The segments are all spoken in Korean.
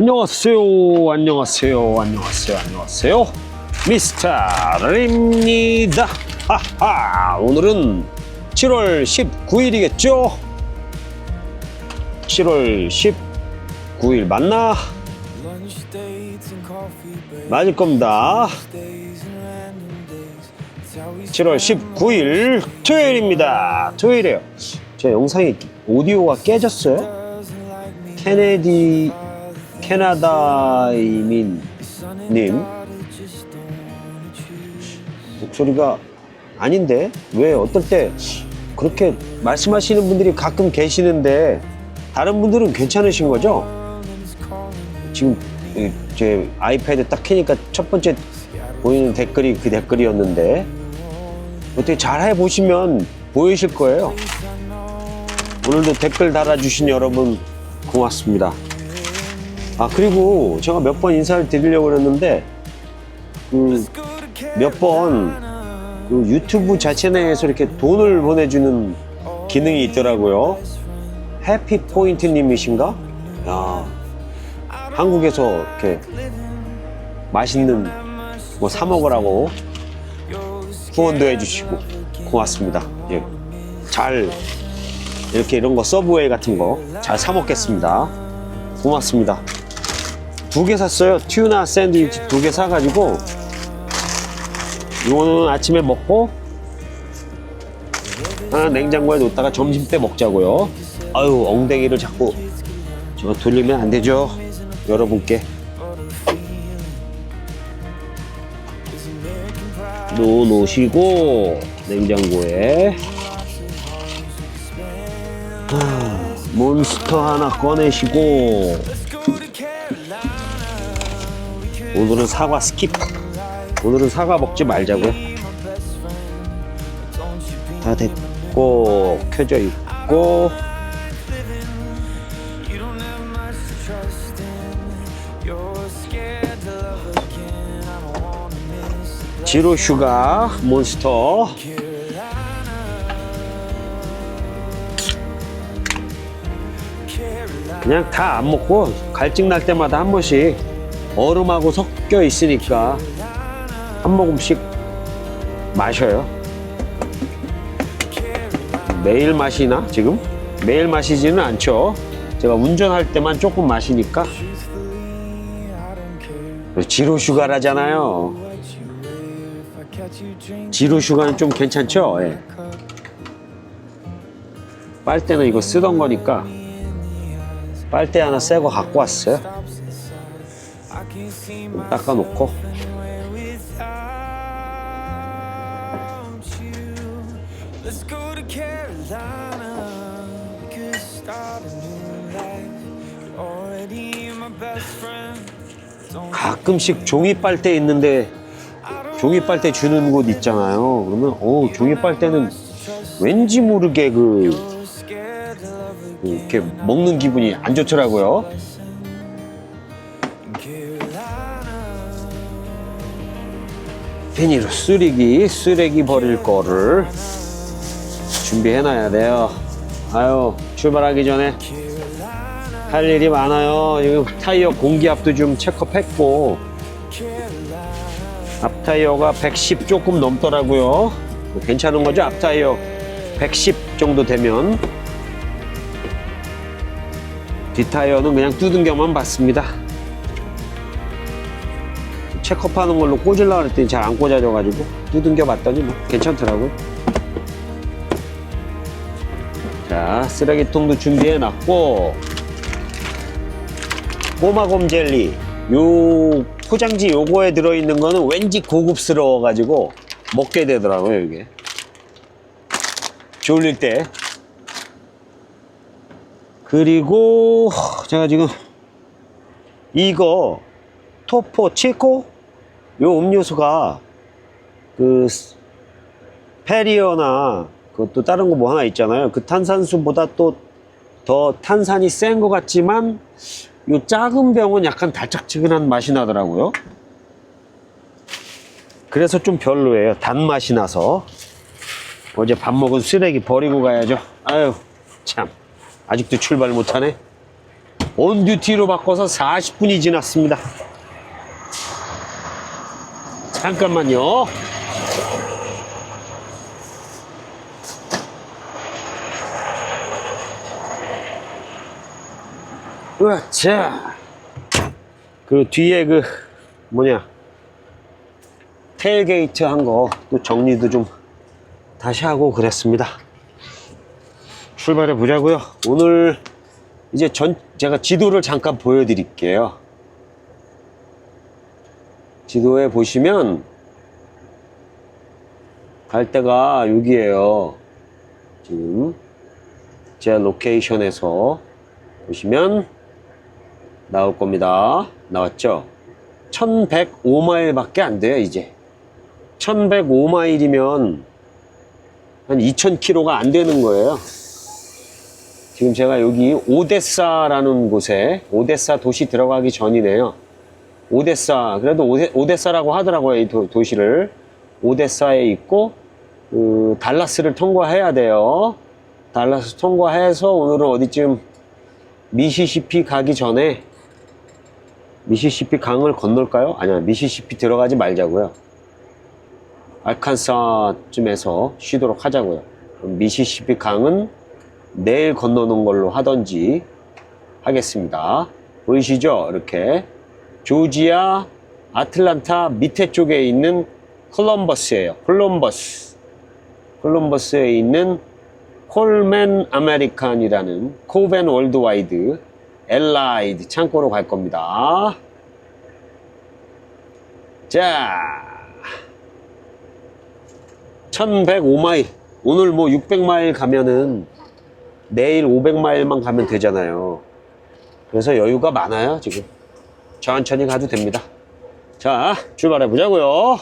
안녕하세요. 안녕하세요. 안녕하세요. 안녕하세요. 미스터 립니다. 하하. 오늘은 7월 19일이겠죠? 7월 19일 맞나? 맞을 겁니다. 7월 19일 토요일입니다. 토요일이에요. 제 영상이 오디오가 깨졌어요? 케네디 캐나다이민 님 목소리가 아닌데 왜 어떨 때 그렇게 말씀하시는 분들이 가끔 계시는데 다른 분들은 괜찮으신 거죠? 지금 이- 제 아이패드 딱 켜니까 첫 번째 보이는 댓글이 그 댓글이었는데 어떻게 잘 해보시면 보이실 거예요. 오늘도 댓글 달아주신 여러분 고맙습니다. 아 그리고 제가 몇 번 인사를 드리려고 그랬는데 그 몇번 그 유튜브 자체 내에서 이렇게 돈을 보내주는 기능이 있더라고요. 해피 포인트 님이신가? 야 한국에서 이렇게 맛있는 뭐 사 먹으라고 후원도 해주시고 고맙습니다. 예. 잘 이렇게 이런 거 서브웨이 같은 거 잘 사 먹겠습니다. 고맙습니다. 두 개 샀어요. 튜나 샌드위치 두 개 사가지고 이거는 아침에 먹고 하나 냉장고에 놓다가 점심 때 먹자고요. 아유 엉덩이를 자꾸 저 돌리면 안 되죠. 여러분께 놓으시고 냉장고에 아, 몬스터 하나 꺼내시고 오늘은 사과 스킵. 오늘은 사과 먹지 말자고요 다 됐고 켜져 있고. 지로 슈가 몬스터. 그냥 다 안 먹고 갈증 날 때마다 한 번씩 얼음하고 섞여 있으니까 한 모금씩 마셔요. 매일 마시나 지금? 매일 마시지는 않죠. 제가 운전할 때만 조금 마시니까 지로 슈가라잖아요. 지로 슈가는 좀 괜찮죠? 예. 빨대는 이거 쓰던 거니까 빨대 하나 새거 갖고 왔어요. 좀 닦아놓고 가끔씩 종이 빨대 있는데 종이 빨대 주는 곳 있잖아요. 그러면 어 종이 빨대는 왠지 모르게 그그 이렇게 먹는 기분이 안 좋더라고요. 비닐로 쓰레기 쓰레기 버릴 거를 준비해놔야 돼요. 아유 출발하기 전에 할 일이 많아요. 지금 타이어 공기압도 좀 체크했고 앞 타이어가 110 조금 넘더라고요. 괜찮은 거죠? 앞 타이어 110 정도 되면 뒷 타이어는 그냥 두둥겨만 봤습니다. 체크업하는 걸로 꽂으려고 했더니 잘 안 꽂아져가지고 두둥겨 봤더니 뭐 괜찮더라고요. 자, 쓰레기통도 준비해놨고 꼬마곰 젤리 요 포장지 요거에 들어있는 거는 왠지 고급스러워 가지고 먹게 되더라고요 이게 졸릴 때 그리고 제가 지금 이거 토포 치코 요 음료수가 그 스- 페리어나 그것도 다른 거 뭐 하나 있잖아요. 그 탄산수보다 또 더 탄산이 센 것 같지만 요 작은 병은 약간 달짝지근한 맛이 나더라고요. 그래서 좀 별로예요. 단맛이 나서. 어제 밥 먹은 쓰레기 버리고 가야죠. 아유 참. 아직도 출발 못하네. 온 듀티로 바꿔서 40분이 지났습니다. 잠깐만요. 으차. 그 뒤에 그 뭐냐 테일게이트 한 거 또 정리도 좀 다시 하고 그랬습니다. 출발해 보자고요. 오늘 이제 전 제가 지도를 잠깐 보여드릴게요. 지도에 보시면 갈 데가 여기에요. 지금 제 로케이션에서 보시면 나올 겁니다. 나왔죠? 1105마일 밖에 안 돼요, 이제. 1105마일이면 한 2000km가 안 되는 거예요. 지금 제가 여기 오데사라는 곳에 오데사 도시 들어가기 전이네요. 오데사 그래도 오데, 오데 사라고 하더라고요 이 도, 도시를 오데사에 있고 그, 달라스를 통과해야 돼요. 달라스 통과해서 오늘은 어디쯤 미시시피 가기 전에 미시시피 강을 건널까요? 아니야 미시시피 들어가지 말자고요. 알칸사쯤에서 쉬도록 하자고요. 미시시피 강은 내일 건너는 걸로 하던지 하겠습니다. 보이시죠? 이렇게 조지아 아틀란타 밑에 쪽에 있는 콜럼버스예요. 콜럼버스. 콜럼버스에 있는 콜맨 아메리칸이라는 코벤 월드와이드 엘라이드 창고로 갈 겁니다. 자, 1105마일. 오늘 뭐 600마일 가면은 내일 500마일만 가면 되잖아요. 그래서 여유가 많아요, 지금. 천천히 가도 됩니다. 자, 출발해 보자고요.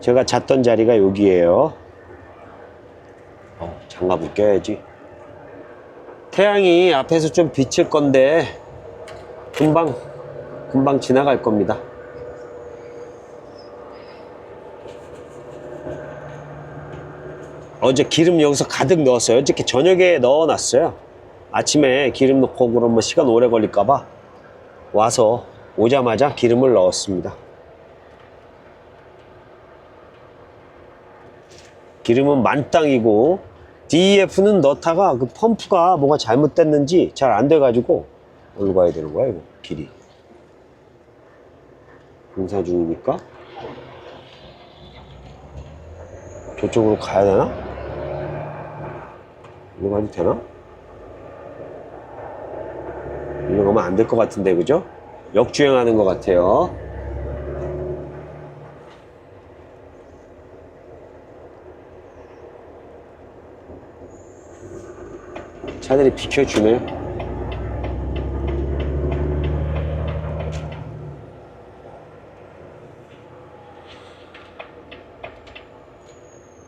제가 잤던 자리가 여기에요. 어, 장갑을 껴야지. 태양이 앞에서 좀 비칠 건데 금방 금방 지나갈 겁니다. 어제 기름 여기서 가득 넣었어요. 어저께 저녁에 넣어놨어요. 아침에 기름 넣고 그러면 시간 오래 걸릴까봐 와서 오자마자 기름을 넣었습니다. 기름은 만땅이고 DEF는 넣다가 그 펌프가 뭐가 잘못됐는지 잘 안 돼가지고 어디로 가야 되는 거야 이거 길이 공사 중이니까 저쪽으로 가야 되나? 이거 가도 되나? 이거 가면 안 될 것 같은데 그죠? 역주행하는 것 같아요 차들이 비켜주네요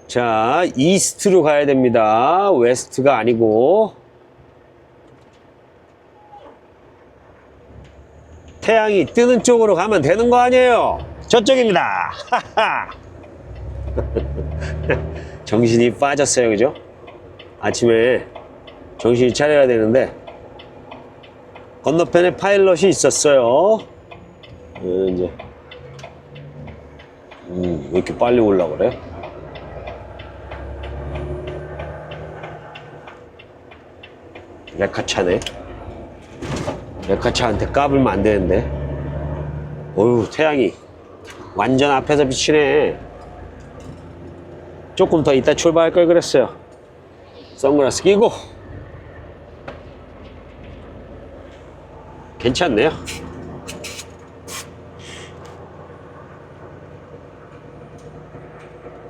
자, 이스트로 가야 됩니다. 웨스트가 아니고. 태양이 뜨는 쪽으로 가면 되는 거 아니에요? 저쪽입니다. 정신이 빠졌어요, 그죠? 아침에 정신이 차려야 되는데, 건너편에 파일럿이 있었어요. 어, 이제, 음, 왜 이렇게 빨리 올라 그래? 레카차네. 레카차한테 까불면 안 되는데. 어휴, 태양이 완전 앞에서 비치네. 조금 더 이따 출발할 걸 그랬어요. 선글라스 끼고. 괜찮네요.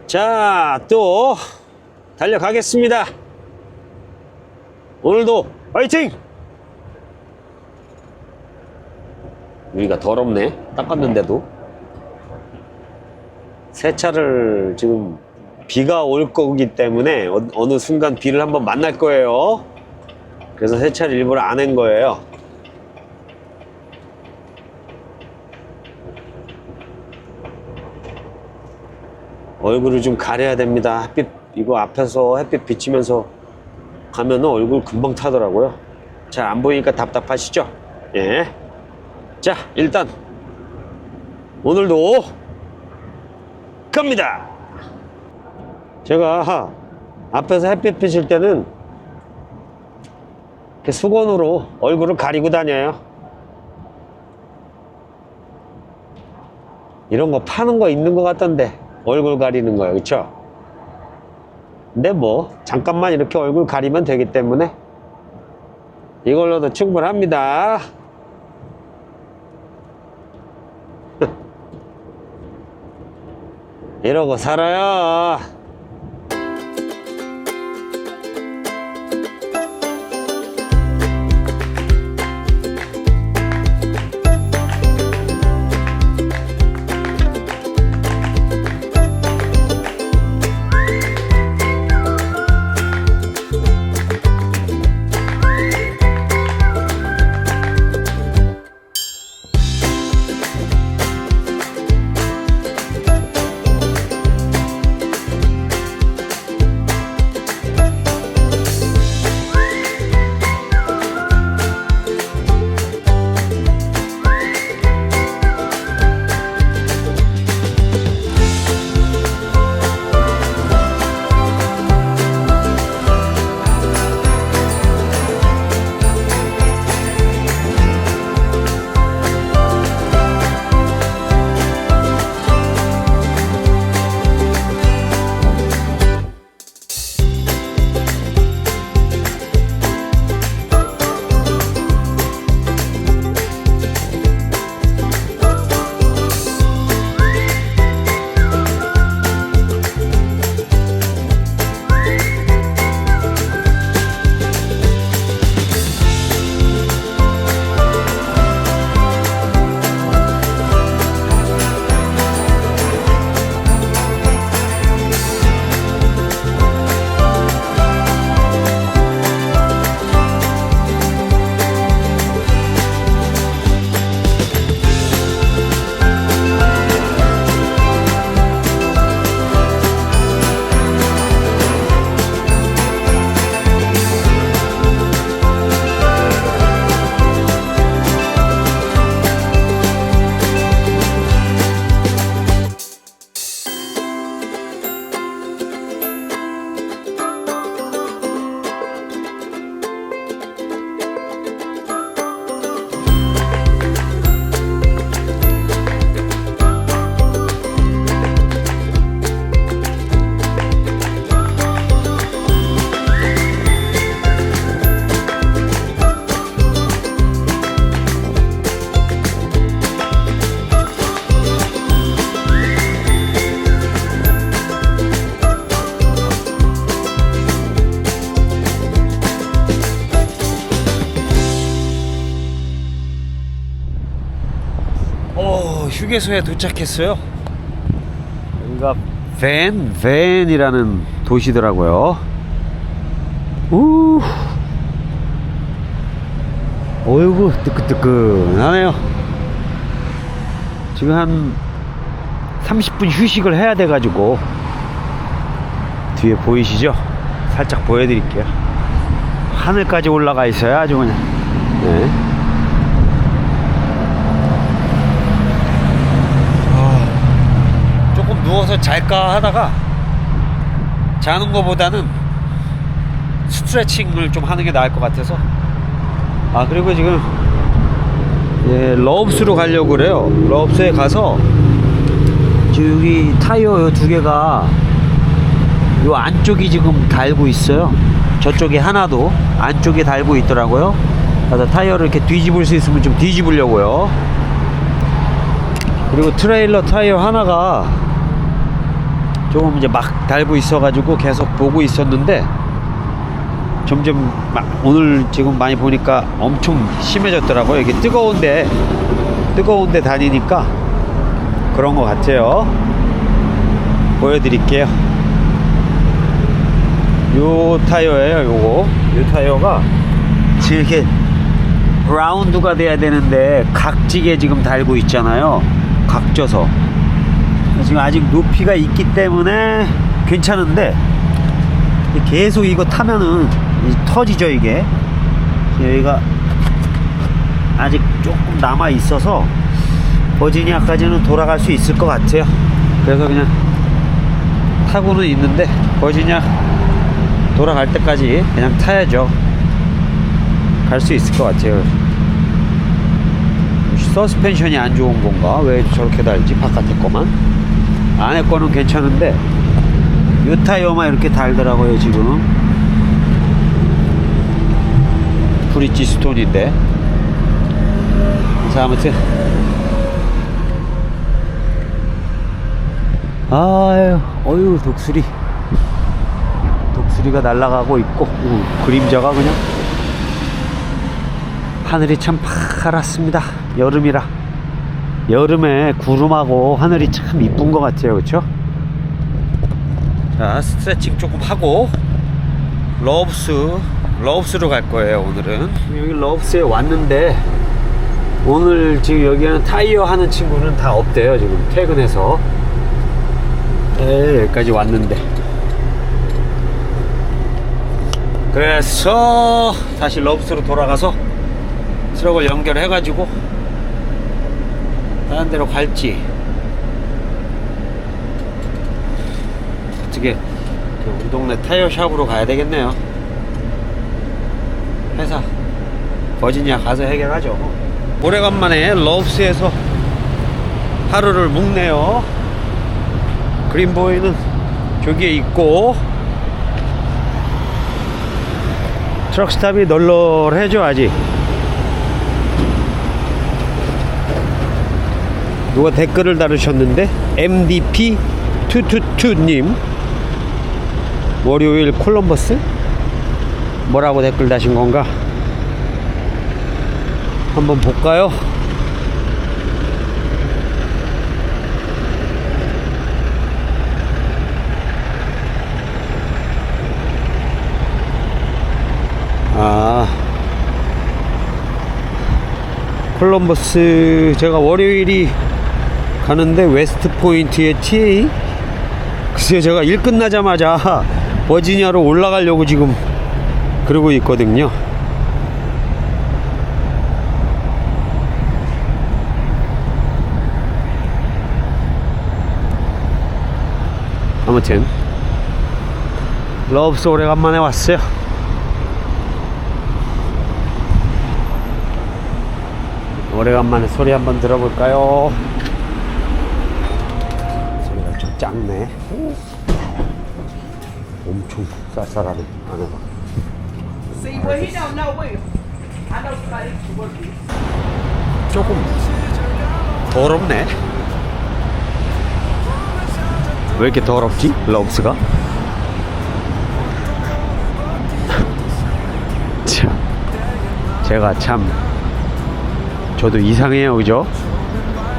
자, 또 달려가겠습니다. 오늘도 화이팅! 여기가 더럽네. 닦았는데도. 세차를 지금 비가 올 거기 때문에 어, 어느 순간 비를 한번 만날 거예요. 그래서 세차를 일부러 안 한 거예요. 얼굴을 좀 가려야 됩니다. 햇빛, 이거 앞에서 햇빛 비치면서 가면 얼굴 금방 타더라고요. 잘 안 보이니까 답답하시죠? 예. 자, 일단 오늘도 갑니다. 제가 앞에서 햇빛 비칠 때는 수건으로 얼굴을 가리고 다녀요. 이런 거 파는 거 있는 것 같던데 얼굴 가리는 거요, 그렇죠? 근데 뭐 잠깐만 이렇게 얼굴 가리면 되기 때문에 이걸로도 충분합니다. 이러고 살아요. 휴게소에 도착했어요. 여기가 벤, 벤이라는 도시더라고요. 우, 어이구, 뜨끈뜨끈하네요. 지금 한 30분 휴식을 해야 돼가지고, 뒤에 보이시죠? 살짝 보여드릴게요. 하늘까지 올라가 있어요, 아주 그냥. 네. 조금 누워서 잘까 하다가 자는 것보다는 스트레칭을 좀 하는 게 나을 것 같아서. 아 그리고 지금 예, 러브스로 가려고 그래요. 러브스에 가서 지금 여기 타이어 두 개가 요 안쪽이 지금 달고 있어요. 저쪽에 하나도 안쪽에 달고 있더라고요. 그래서 타이어를 이렇게 뒤집을 수 있으면 좀 뒤집으려고요. 그리고 트레일러 타이어 하나가 조금 이제 막 달고 있어가지고 계속 보고 있었는데 점점 막 오늘 지금 많이 보니까 엄청 심해졌더라고요. 이게 뜨거운데 뜨거운데 다니니까 그런 것 같아요. 보여드릴게요. 요 타이어예요. 요거 요 타이어가 이렇게 라운드가 돼야 되는데 각지게 지금 달고 있잖아요. 각져서 지금 아직 높이가 있기 때문에 괜찮은데 계속 이거 타면은 이 터지죠 이게. 여기가 아직 조금 남아 있어서 버지니아까지는 돌아갈 수 있을 것 같아요. 그래서 그냥 타고는 있는데 버지니아 돌아갈 때까지 그냥 타야죠. 갈 수 있을 것 같아요. 서스펜션이 안 좋은 건가? 왜 저렇게 달지? 바깥에 거만 안에 거는 괜찮은데 요 타이어만 이렇게 달더라고요 지금. 브릿지 스톤인데. 자 아무튼. 아유 어유 독수리. 독수리가 날아가고 있고 우, 그림자가 그냥 하늘이 참 파랗습니다. 여름이라 여름에 구름하고 하늘이 참 이쁜 것 같아요. 그쵸? 자 스트레칭 조금 하고 러브스 러브스로 갈 거예요 오늘은. 여기 러브스에 왔는데 오늘 지금 여기는 타이어 하는 친구는 다 없대요 지금 퇴근해서. 네, 여기까지 왔는데. 그래서 다시 러브스로 돌아가서 트럭을 연결해 가지고 다른 데로 갈지. 어떻게 그 우리 동네 타이어 샵으로 가야 되겠네요. 회사. 버지니아 가서 해결하죠. 오래간만에 러브스에서 하루를 묵네요. 그린보이는 저기에 있고 트럭스탑이 널널해져 아직 누가 댓글을 다루셨는데? MDP222님. 월요일 콜럼버스? 뭐라고 댓글 다신 건가? 한번 볼까요? 아. 콜럼버스 제가 월요일이 가는데 웨스트 포인트의 TA 글쎄요 제가 일 끝나자마자 버지니아로 올라가려고 지금 그러고 있거든요. 아무튼 러브스 오래간만에 왔어요. 오래간만에 소리 한번 들어볼까요? 작네. 오. 엄청 쌀쌀하네. 안에가. 조금 더럽네. 왜 이렇게 더럽지? 러브스가? 참, 제가 참 저도 이상해요, 그죠?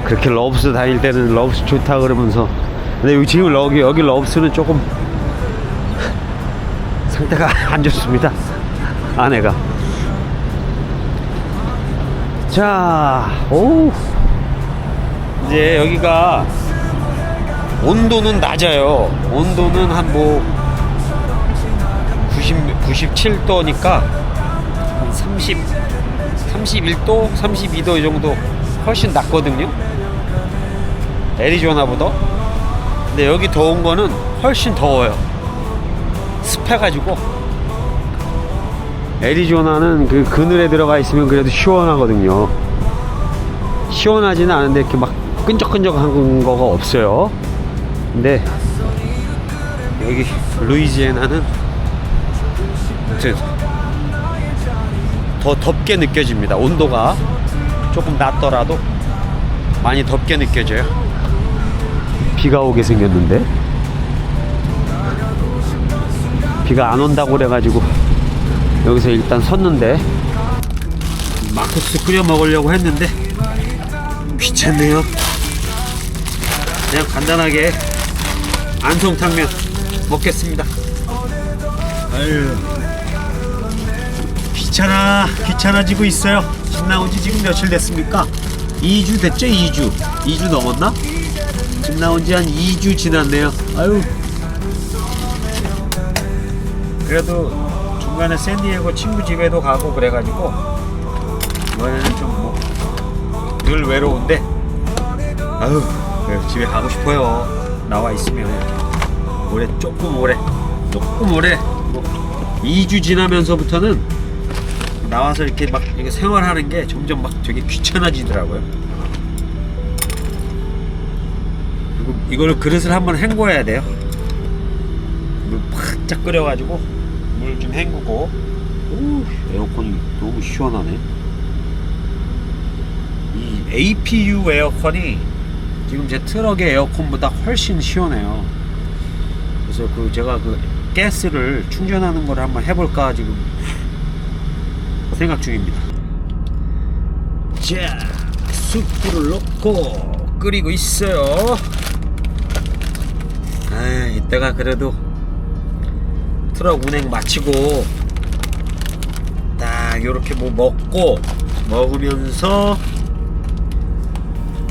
그렇게 러브스 다닐 때는 러브스 좋다 그러면서 근데 여기 지금 여기 여기 러브스는 조금 상태가 안 좋습니다. 아내가. 자, 오. 이제 여기가 온도는 낮아요. 온도는 한 뭐 90, 97도니까 한 30, 31도, 32도 이 정도 훨씬 낮거든요. 애리조나보다. 근데 여기 더운 거는 훨씬 더워요. 습해가지고. 애리조나는 그 그늘에 들어가 있으면 그래도 시원하거든요. 시원하지는 않은데 이렇게 막 끈적끈적한 거가 없어요. 근데 여기 루이지애나는 더 덥게 느껴집니다. 온도가 조금 낮더라도 많이 덥게 느껴져요. 비가 오게 생겼는데 비가 안 온다고 그래가지고 여기서 일단 섰는데 마크스 끓여 먹으려고 했는데 귀찮네요. 그냥 간단하게 안성탕면 먹겠습니다. 아유 귀찮아 귀찮아지고 있어요. 집 나온 지 지금 며칠 됐습니까? 2주 됐죠? 2주 2주 넘었나? 집 나온 지 한 2주 지났네요. 아유. 그래도 중간에 샌디에고 친구 집에도 가고 그래가지고 이번에는 좀 뭐 늘 외로운데. 아유 집에 가고 싶어요. 나와 있으면 이렇게 조금 오래 조금 오래 뭐 2주 지나면서부터는 나와서 이렇게 막 이렇게 생활하는 게 점점 막 되게 귀찮아지더라고요 이거를 그릇을 한번 헹궈야 돼요. 물 바짝 끓여가지고 물 좀 헹구고. 오, 에어컨이 너무 시원하네. 이 APU 에어컨이 지금 제 트럭의 에어컨보다 훨씬 시원해요. 그래서 그 제가 그 가스를 충전하는 걸 한번 해볼까 지금 생각 중입니다. 자 숯불을 넣고 끓이고 있어요. 아 이때가 그래도 트럭 운행 마치고 딱 요렇게 뭐 먹고 먹으면서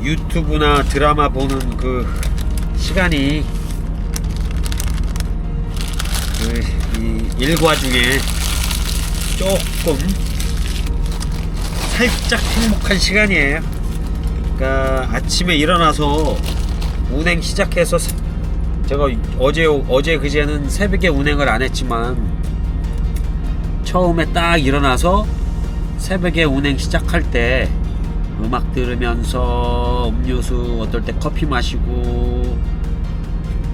유튜브나 드라마 보는 그 시간이 그 이 일과 중에 조금 살짝 행복한 시간이에요. 그러니까 아침에 일어나서 운행 시작해서 새- 제가 어제 어제 그제는 새벽에 운행을 안 했지만 처음에 딱 일어나서 새벽에 운행 시작할 때 음악 들으면서 음료수 어떨 때 커피 마시고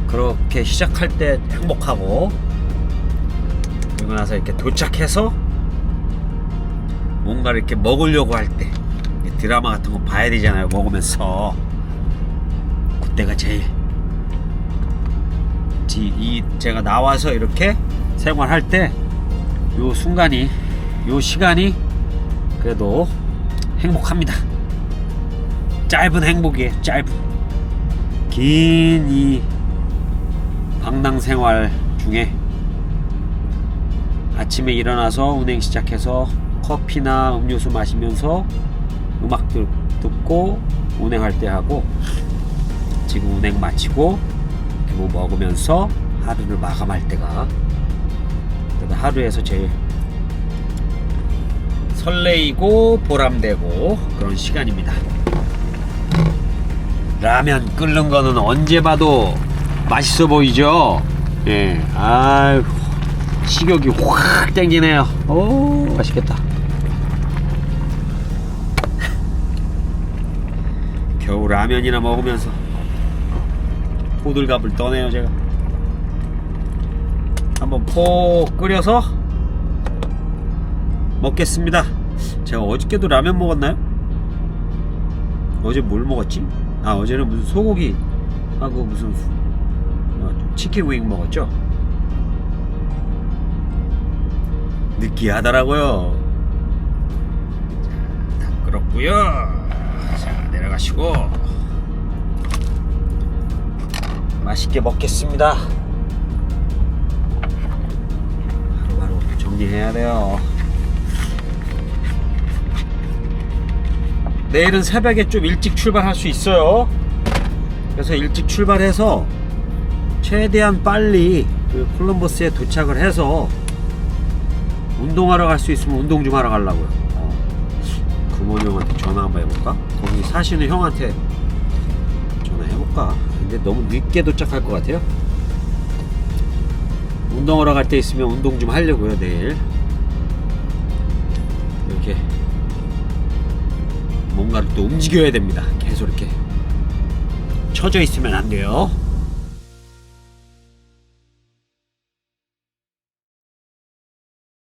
그렇게 시작할 때 행복하고 그리고 나서 이렇게 도착해서 뭔가 이렇게 먹으려고 할 때 드라마 같은 거 봐야 되잖아요 먹으면서. 그때가 제일 지- 이 제가 나와서 이렇게 생활할 때 요 순간이 요 시간이 그래도 행복합니다. 짧은 행복이에요 짧은. 긴 이 방랑 생활 중에 아침에 일어나서 운행 시작해서 커피나 음료수 마시면서 음악 들- 듣고 운행할 때 하고 지금 운행 마치고 뭐 먹으면서 하루를 마감할 때가 하루에서 제일 설레이고 보람되고 그런 시간입니다. 라면 끓는 거는 언제 봐도 맛있어 보이죠? 예, 아유 식욕이 확 땡기네요. 오, 맛있겠다. 겨우 라면이나 먹으면서 호들갑을 떠네요 제가. 한번 폭 끓여서 먹겠습니다. 제가 어저께도 라면 먹었나요? 어제 뭘 먹었지? 아 어제는 무슨 소고기 하고 무슨 어, 치킨 윙 먹었죠? 느끼하더라고요. 자, 다 끓었고요. 자 내려가시고 맛있게 먹겠습니다. 바로바로 정리해야 돼요. 내일은 새벽에 좀 일찍 출발할 수 있어요. 그래서 일찍 출발해서 최대한 빨리 그 콜럼버스에 도착을 해서 운동하러 갈 수 있으면 운동 좀 하러 가려고요. 어, 금원 형한테 전화 한번 해볼까? 거기 사시는 형한테 전화해볼까? 근데 너무 늦게 도착할 것 같아요. 운동하러 갈 때 있으면 운동 좀 하려고요 내일. 이렇게 뭔가를 또 움직여야 됩니다. 계속 이렇게 쳐져 있으면 안 돼요